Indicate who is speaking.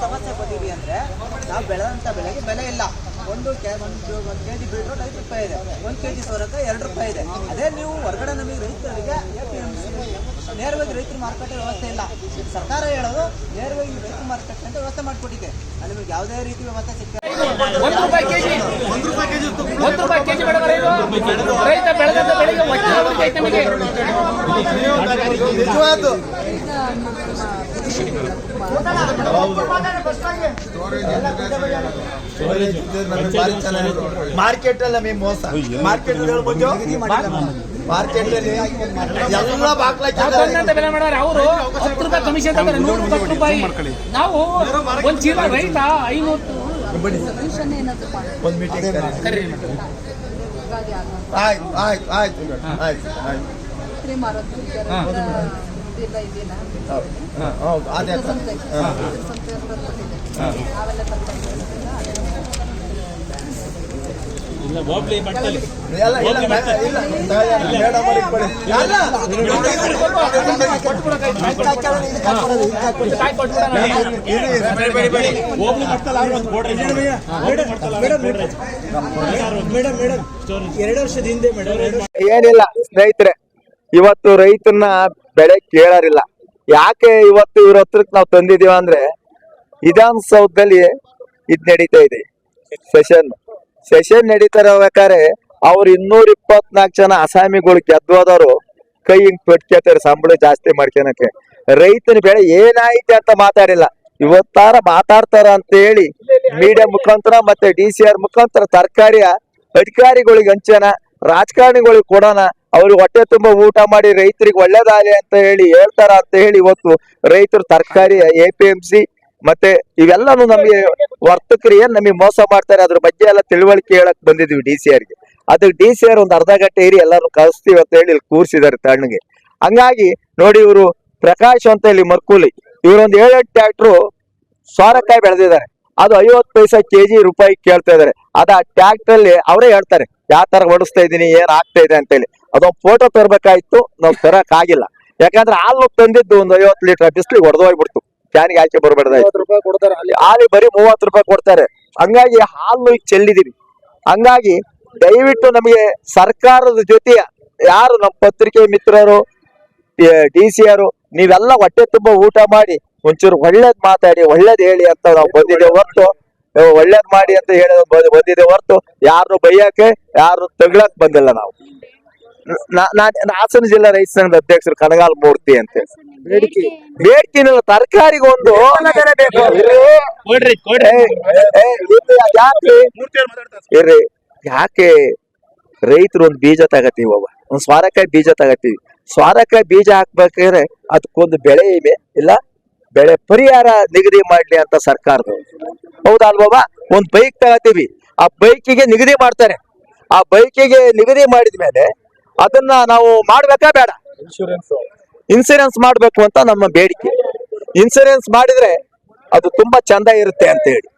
Speaker 1: ಸಮಸ್ಯೆ ಬಂದಿವಿ ಅಂದ್ರೆ ನಾವು ಬೆಳೆದಂತ ಬೆಳೆಗೆ ಬೆಲೆ ಇಲ್ಲ. ಒಂದು ಕೆ ಒಂದು ಒಂದು ಕೆ ಜಿ ಬೀಟ್ರೋಟ್ ಐದು ರೂಪಾಯಿ ಇದೆ. ಒಂದು ಕೆ ಜಿ ಸೋರಕಾಯಿ ಎರಡು ರೂಪಾಯಿ ಇದೆ. ಅದೇ ನೀವು ಹೊರಗಡೆ ನಮಗೆ ರೈತರಿಗೆ ನೇರವಾಗಿ ರೈತರ ಮಾರುಕಟ್ಟೆ ವ್ಯವಸ್ಥೆ ಇಲ್ಲ. ಸರ್ಕಾರ ಹೇಳೋದು ನೇರವಾಗಿ ರೈತರ ಮಾರುಕಟ್ಟೆ ಅಂತ ವ್ಯವಸ್ಥೆ ಮಾಡಿಕೊಟ್ಟಿದೆ. ಅಲ್ಲಿ ನಿಮಗೆ ಯಾವುದೇ ರೀತಿ ವ್ಯವಸ್ಥೆ ಸಿಕ್ಕ
Speaker 2: ಒಂದು ರೂಪಾಯಿ ಕೆಜಿ ಒಂದು ರೂಪಾಯಿ ಕೆಜಿ ಮೇಡಮ್ ಇದು. ರೈತ ಬೆಳೆದಂತ ಬೆಳೆಗೆ ಒಳ್ಳೆ ಆಗುತ್ತೆ ನಮಗೆ
Speaker 3: ನಿಜವಾದ್ದು ಮಾರ್ಕೆಟ್ ಅಲ್ಲಿ ನಮಗೆ ಮೋಸ. ಮಾರ್ಕೆಟ್ ಮಾರ್ಕೆಟ್ ಅಲ್ಲಿ ಎಲ್ಲ ಬಾಕ್ಲಾಕಿ
Speaker 2: ಬಂದಂತ ಅವರು. ಹತ್ತು ರೂಪಾಯಿ ಕಮಿಷನ್ ತಗೋತಾರೆ ನೂರು ರೂಪಾಯಿ ರೂಪಾಯಿ. ನಾವು ಒಂದು ಚೀಲ ರೈತ ಐನೂರು.
Speaker 4: ಸೊಲ್ಯೂಷನ್ ಏನಾದ್ರು
Speaker 3: ಒಂದು ಮೀಟಿಂಗ್
Speaker 2: ಕರೀರಿ.
Speaker 3: ಆಯ್ತು ಆಯ್ತು ಆಯ್ತು ಆಯ್ತು ಆಯ್ತು.
Speaker 4: ಇದೆಲ್ಲ ಇದೆಯಲ್ಲ.
Speaker 5: ಎರಡು ವರ್ಷದ ಹಿಂದೆ ಮೇಡಮ್
Speaker 6: ಏನಿಲ್ಲ ಸ್ನೇಹಿತರೆ ಇವತ್ತು ರೈತನ ಬೆಳೆ ಕೇಳಾರಿಲ್ಲ. ಯಾಕೆ ಇವತ್ತು ಇವ್ರ ಹತ್ರಕ್ಕೆ ನಾವು ತಂದಿದೀವ ಅಂದ್ರೆ ವಿಧಾನಸೌಧದಲ್ಲಿ ಇದ್ ನಡೀತಾ ಇದೆ. ಸೆಷನ್. ಸೆಷನ್ ನಡೀತಾ ಇರ್ಬೇಕಾದ್ರೆ ಅವ್ರು ಇನ್ನೂರ ಇಪ್ಪತ್ನಾಲ್ಕು ಜನ ಅಸಾಮಿಗಳು ಗೆದ್ದೋದವರು ಕೈ ಹಿಂಗ್ ಪಟ್ಕೋತಾರೆ ಸಂಬಳ ಜಾಸ್ತಿ ಮಾಡ್ಕೊಳಕ್ಕೆ ರೈತನ ಬೆಳೆ ಏನಾಯ್ತು ಅಂತ ಮಾತಾಡಿಲ್ಲ. ಇವತ್ತಾರ ಮಾತಾಡ್ತಾರ ಅಂತ ಹೇಳಿ ಮೀಡಿಯಾ ಮುಖಾಂತರ ಮತ್ತೆ ಡಿ ಸಿ ಆರ್ ಮುಖಾಂತರ ತರಕಾರಿಯ ಅಧಿಕಾರಿಗಳಿಗೆ ಹಂಚನ ರಾಜಕಾರಣಿಗಳಿಗೆ ಕೊಡೋಣ ಅವ್ರಿಗೆ ಹೊಟ್ಟೆ ತುಂಬ ಊಟ ಮಾಡಿ ರೈತರಿಗೆ ಒಳ್ಳೇದಾಗಲಿ ಅಂತ ಹೇಳಿ ಹೇಳ್ತಾರ ಅಂತ ಹೇಳಿ ಇವತ್ತು ರೈತರು ತರಕಾರಿ, ಎ ಪಿ ಎಂ ಸಿ ಮತ್ತೆ ಇವೆಲ್ಲಾನು ನಮಗೆ ವರ್ತಕರು ಏನ್ ನಮಗೆ ಮೋಸ ಮಾಡ್ತಾರೆ ಅದ್ರ ಬಗ್ಗೆ ಎಲ್ಲ ತಿಳುವಳಿಕೆ ಹೇಳಕ್ ಬಂದಿದ್ವಿ ಡಿ ಸಿ ಆರ್ಗೆ. ಅದಕ್ಕೆ ಡಿ ಸಿ ಆರ್ ಒಂದ್ ಅರ್ಧ ಗಂಟೆ ಇರಿ, ಎಲ್ಲಾರು ಕಳಿಸ್ತೀವಿ ಅಂತ ಹೇಳಿ ಇಲ್ಲಿ ಕೂರ್ಸಿದಾರೆ ತಣ್ಣಗೆ. ಹಂಗಾಗಿ ನೋಡಿ ಇವರು ಪ್ರಕಾಶ್ ಅಂತ ಹೇಳಿ ಮರ್ಕೂಲಿ, ಇವರೊಂದು ಏಳೆಂಟು ಟ್ಯಾಕ್ಟ್ರು ಸೋರಕಾಯಿ ಬೆಳೆದಿದ್ದಾರೆ. ಅದು ಐವತ್ತು ಪೈಸಾ ಕೆಜಿ ರೂಪಾಯಿ ಕೇಳ್ತಾ ಇದಾರೆ ಅದ ಟ್ಯಾಕ್ಟರ್ ಅಲ್ಲಿ ಅವರೇ ಹೇಳ್ತಾರೆ ಯಾವ ತರ ಓಡಿಸ್ತಾ ಇದೀನಿ ಏನ್ ಆಗ್ತಾ ಇದೆ ಅಂತ ಹೇಳಿ ಅದೊಂದು ಫೋಟೋ ತರಬೇಕಾಯ್ತು ನಾವು ತರಕ್ ಆಗಿಲ್ಲ ಯಾಕಂದ್ರೆ ಹಾಲು ತಂದಿದ್ದು ಒಂದು ಐವತ್ತು ಲೀಟರ್ ಬಿಸ್ಲಿಗೆ ಹೊಡೆದೋಗ್ಬಿಡ್ತು ಕ್ಯಾನಿಗೆ ಹಾಕಿ ಬರ್ಬೇಡ್ದಾಯ್ತು. ಹಾಲಿ ಬರೀ ಮೂವತ್ತು ರೂಪಾಯಿ ಕೊಡ್ತಾರೆ. ಹಂಗಾಗಿ ಹಾಲು ಈಗ ಚೆಲ್ಲಿದೀವಿ. ಹಂಗಾಗಿ ದಯವಿಟ್ಟು ನಮಗೆ ಸರ್ಕಾರದ ಜೊತೆ ಯಾರು ನಮ್ಮ ಪತ್ರಿಕೆ ಮಿತ್ರರು ಡಿ ಸಿ ಆರು ನೀವೆಲ್ಲ ಹೊಟ್ಟೆ ತುಂಬಾ ಊಟ ಮಾಡಿ ಒಂಚೂರು ಒಳ್ಳೇದ್ ಮಾತಾಡಿ ಒಳ್ಳೇದ್ ಹೇಳಿ ಅಂತ ನಾವು ಬಂದಿದ್ದೇವೆ ಹೊರತು ಒಳ್ಳೇದ್ ಮಾಡಿ ಅಂತ ಹೇಳಿ ಬಂದಿದೆ ಹೊರತು ಯಾರು ಬೈಯಕ್ಕೆ ಯಾರು ತಗ್ಲಕ್ ಬಂದಿಲ್ಲ ನಾವು. ಹಾಸನ ಜಿಲ್ಲಾ ರೈತ ಸಂಘದ ಅಧ್ಯಕ್ಷರು ಕನಗಾಲ್ ಮೂರ್ತಿ ಅಂತ. ಹೇಳಿ ಬೇಡ್ಕಿನಿಲ್ಲ ತರಕಾರಿಗೆ ಒಂದು. ಇರ್ರಿ ಯಾಕೆ ರೈತರು ಒಂದ್ ಬೀಜ ತಗತೀವಿ ಅವ ಒಂದ್ ಸ್ವಾರಕಾಯಿ ಬೀಜ ತಗತೀವಿ. ಸ್ವಾರಕಾಯಿ ಬೀಜ ಹಾಕ್ಬೇಕಾದ್ರೆ ಅದಕ್ಕೊಂದು ಬೆಳೆ ಇವೆ ಇಲ್ಲ? ಬೆಳೆ ಪರಿಹಾರ ನಿಗದಿ ಮಾಡ್ಲಿ ಅಂತ ಸರ್ಕಾರದವ್ರು ಹೌದಲ್ವಾ ಒಂದ್ ಬೈಕ್ ತಗತೀವಿ. ಆ ಬೈಕಿಗೆ ನಿಗದಿ ಮಾಡ್ತಾರೆ. ಆ ಬೈಕಿಗೆ ನಿಗದಿ ಮಾಡಿದ ಮೇಲೆ ಅದನ್ನ ನಾವು ಮಾಡ್ಬೇಕಾ ಬೇಡ? ಇನ್ಸೂರೆನ್ಸ್ ಮಾಡ್ಬೇಕು ಅಂತ ನಮ್ಮ ಬೇಡಿಕೆ. ಇನ್ಸೂರೆನ್ಸ್ ಮಾಡಿದ್ರೆ ಅದು ತುಂಬಾ ಚಂದ ಇರುತ್ತೆ ಅಂತ ಹೇಳಿ.